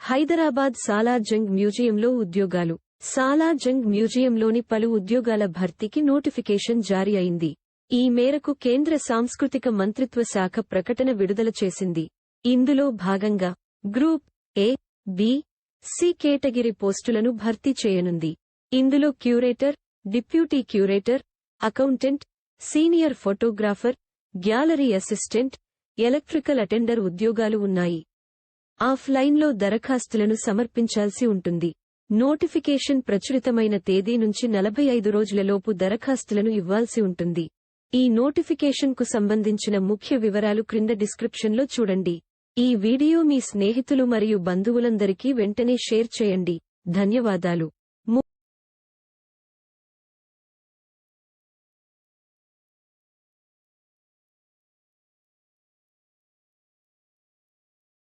హైదరాబాద్ సాలార్జంగ్ మ్యూజియంలో ఉద్యోగాలు. సాలార్జంగ్ మ్యూజియంలోని పలు ఉద్యోగాల భర్తీకి నోటిఫికేషన్ జారీ అయింది. ఈ మేరకు కేంద్ర సాంస్కృతిక మంత్రిత్వ శాఖ ప్రకటన విడుదల చేసింది. ఇందులో భాగంగా group A B C category పోస్టులను భర్తీ చేయనుంది. ఇందులో curator deputy curator accountant senior photographer gallery assistant electrical attender ఉద్యోగాలు ఉన్నాయి. ఆఫ్లైన్లో దరఖాస్తులను సమర్పించాల్సి ఉంటుంది. నోటిఫికేషన్ ప్రచురితమైన తేదీ నుంచి నలభై ఐదు రోజులలోపు దరఖాస్తులను ఇవ్వాల్సి ఉంటుంది. ఈ నోటిఫికేషన్కు సంబంధించిన ముఖ్య వివరాలు క్రింద డిస్క్రిప్షన్లో చూడండి. ఈ వీడియో మీ స్నేహితులు మరియు బంధువులందరికీ వెంటనే షేర్ చేయండి. ధన్యవాదాలు.